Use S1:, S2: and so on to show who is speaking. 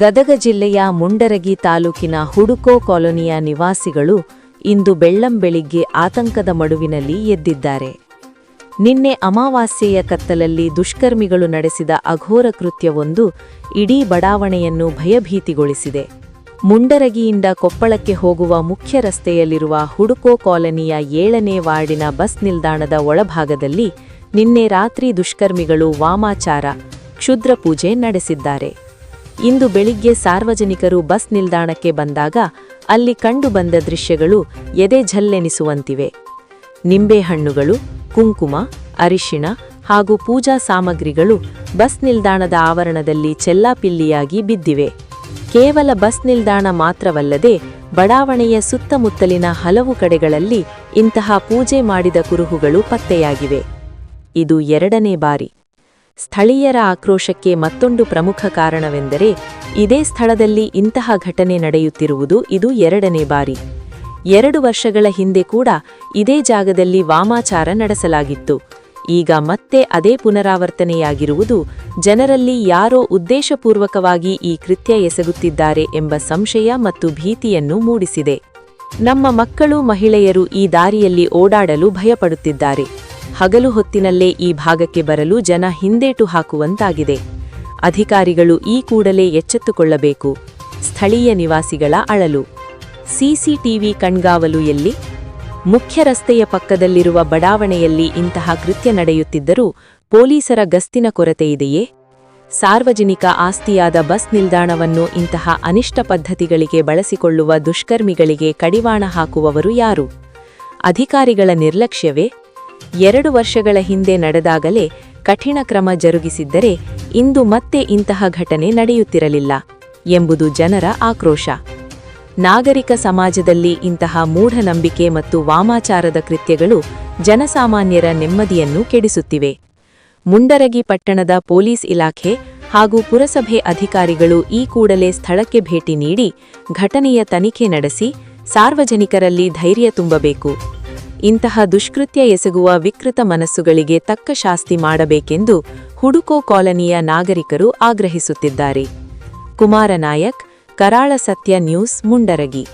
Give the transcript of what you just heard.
S1: ಗದಗ ಜಿಲ್ಲೆಯ ಮುಂಡರಗಿ ತಾಲೂಕಿನ ಹುಡುಕೋ ಕಾಲೋನಿಯ ನಿವಾಸಿಗಳು ಇಂದು ಬೆಳ್ಳಂಬೆಳಿಗ್ಗೆ ಆತಂಕದ ಮಡುವಿನಲ್ಲಿ ಎದ್ದಿದ್ದಾರೆ. ನಿನ್ನೆ ಅಮಾವಾಸ್ಯೆಯ ಕತ್ತಲಲ್ಲಿ ದುಷ್ಕರ್ಮಿಗಳು ನಡೆಸಿದ ಅಘೋರ ಕೃತ್ಯವೊಂದು ಇಡೀ ಬಡಾವಣೆಯನ್ನು ಭಯಭೀತಿಗೊಳಿಸಿದೆ. ಮುಂಡರಗಿಯಿಂದ ಕೊಪ್ಪಳಕ್ಕೆ ಹೋಗುವ ಮುಖ್ಯ ರಸ್ತೆಯಲ್ಲಿರುವ ಹುಡುಕೋ ಕಾಲೋನಿಯ ಏಳನೇ ವಾರ್ಡಿನ ಬಸ್ ನಿಲ್ದಾಣದ ಒಳಭಾಗದಲ್ಲಿ ನಿನ್ನೆ ರಾತ್ರಿ ದುಷ್ಕರ್ಮಿಗಳು ವಾಮಾಚಾರ, ಕ್ಷುದ್ರ ಪೂಜೆ ನಡೆಸಿದ್ದಾರೆ. ಇಂದು ಬೆಳಿಗ್ಗೆ ಸಾರ್ವಜನಿಕರು ಬಸ್ ನಿಲ್ದಾಣಕ್ಕೆ ಬಂದಾಗ ಅಲ್ಲಿ ಕಂಡುಬಂದ ದೃಶ್ಯಗಳು ಎದೆ ಝಲ್ಲೆನಿಸುವಂತಿವೆ. ನಿಂಬೆಹಣ್ಣುಗಳು, ಕುಂಕುಮ, ಅರಿಶಿಣ ಹಾಗೂ ಪೂಜಾ ಸಾಮಗ್ರಿಗಳು ಬಸ್ ನಿಲ್ದಾಣದ ಆವರಣದಲ್ಲಿ ಚೆಲ್ಲಾಪಿಲ್ಲಿಯಾಗಿ ಬಿದ್ದಿವೆ. ಕೇವಲ ಬಸ್ ನಿಲ್ದಾಣ ಮಾತ್ರವಲ್ಲದೆ ಬಡಾವಣೆಯ ಸುತ್ತಮುತ್ತಲಿನ ಹಲವು ಕಡೆಗಳಲ್ಲಿ ಇಂತಹ ಪೂಜೆ ಮಾಡಿದ ಕುರುಹುಗಳು ಪತ್ತೆಯಾಗಿವೆ. ಇದು ಎರಡನೇ ಬಾರಿ. ಸ್ಥಳೀಯರ ಆಕ್ರೋಶಕ್ಕೆ ಮತ್ತೊಂದು ಪ್ರಮುಖ ಕಾರಣವೆಂದರೆ ಇದೇ ಸ್ಥಳದಲ್ಲಿ ಇಂತಹ ಘಟನೆ ನಡೆಯುತ್ತಿರುವುದು ಇದು ಎರಡನೇ ಬಾರಿ. ಎರಡು ವರ್ಷಗಳ ಹಿಂದೆ ಕೂಡ ಇದೇ ಜಾಗದಲ್ಲಿ ವಾಮಾಚಾರ ನಡೆಸಲಾಗಿತ್ತು. ಈಗ ಮತ್ತೆ ಅದೇ ಪುನರಾವರ್ತನೆಯಾಗಿರುವುದು ಜನರಲ್ಲಿ ಯಾರೋ ಉದ್ದೇಶಪೂರ್ವಕವಾಗಿ ಈ ಕೃತ್ಯ ಎಸಗುತ್ತಿದ್ದಾರೆ ಎಂಬ ಸಂಶಯ ಮತ್ತು ಭೀತಿಯನ್ನು ಮೂಡಿಸಿದೆ. ನಮ್ಮ ಮಕ್ಕಳು ಮಹಿಳೆಯರು ಈ ದಾರಿಯಲ್ಲಿ ಓಡಾಡಲು ಭಯಪಡುತ್ತಿದ್ದಾರೆ. ಹಗಲು ಹೊತ್ತಿನಲ್ಲೇ ಈ ಭಾಗಕ್ಕೆ ಬರಲು ಜನ ಹಿಂದೇಟು ಹಾಕುವಂತಾಗಿದೆ. ಅಧಿಕಾರಿಗಳು ಈ ಕೂಡಲೇ ಎಚ್ಚೆತ್ತುಕೊಳ್ಳಬೇಕು. ಸ್ಥಳೀಯ ನಿವಾಸಿಗಳ ಅಳಲು. ಸಿಸಿಟಿವಿ ಕಣ್ಗಾವಲು ಎಲ್ಲಿ? ಮುಖ್ಯ ರಸ್ತೆಯ ಪಕ್ಕದಲ್ಲಿರುವ ಬಡಾವಣೆಯಲ್ಲಿ ಇಂತಹ ಕೃತ್ಯ ನಡೆಯುತ್ತಿದ್ದರೂ ಪೊಲೀಸರ ಗಸ್ತಿನ ಕೊರತೆಯಿದೆಯೇ ಸಾರ್ವಜನಿಕ ಆಸ್ತಿಯಾದ ಬಸ್ ನಿಲ್ದಾಣವನ್ನು ಇಂತಹ ಅನಿಷ್ಟ ಪದ್ಧತಿಗಳಿಗೆ ಬಳಸಿಕೊಳ್ಳುವ ದುಷ್ಕರ್ಮಿಗಳಿಗೆ ಕಡಿವಾಣ ಹಾಕುವವರು ಯಾರು? ಅಧಿಕಾರಿಗಳ ನಿರ್ಲಕ್ಷ್ಯವೇ? ಎರಡು ವರ್ಷಗಳ ಹಿಂದೆ ನಡೆದಾಗಲೇ ಕಠಿಣ ಕ್ರಮ ಜರುಗಿಸಿದ್ದರೆ ಇಂದು ಮತ್ತೆ ಇಂತಹ ಘಟನೆ ನಡೆಯುತ್ತಿರಲಿಲ್ಲ ಎಂಬುದು ಜನರ ಆಕ್ರೋಶ. ನಾಗರಿಕ ಸಮಾಜದಲ್ಲಿ ಇಂತಹ ಮೂಢನಂಬಿಕೆ ಮತ್ತು ವಾಮಾಚಾರದ ಕೃತ್ಯಗಳು ಜನಸಾಮಾನ್ಯರ ನೆಮ್ಮದಿಯನ್ನು ಕೆಡಿಸುತ್ತಿವೆ. ಮುಂಡರಗಿ ಪಟ್ಟಣದ ಪೊಲೀಸ್ ಇಲಾಖೆ ಹಾಗೂ ಪುರಸಭೆ ಅಧಿಕಾರಿಗಳು ಈ ಕೂಡಲೇ ಸ್ಥಳಕ್ಕೆ ಭೇಟಿ ನೀಡಿ ಘಟನೆಯ ತನಿಖೆ ನಡೆಸಿ ಸಾರ್ವಜನಿಕರಲ್ಲಿ ಧೈರ್ಯ ತುಂಬಬೇಕು. ಇಂತಹ ದುಷ್ಕೃತ್ಯ ಎಸಗುವ ವಿಕೃತ ಮನಸ್ಸುಗಳಿಗೆ ತಕ್ಕ ಶಾಸ್ತಿ ಮಾಡಬೇಕೆಂದು ಹುಡುಕೋ ಕಾಲನಿಯ ನಾಗರಿಕರು ಆಗ್ರಹಿಸುತ್ತಿದ್ದಾರೆ. ಕುಮಾರನಾಯಕ್, ಕರಾಳ ಸತ್ಯ ನ್ಯೂಸ್, ಮುಂಡರಗಿ.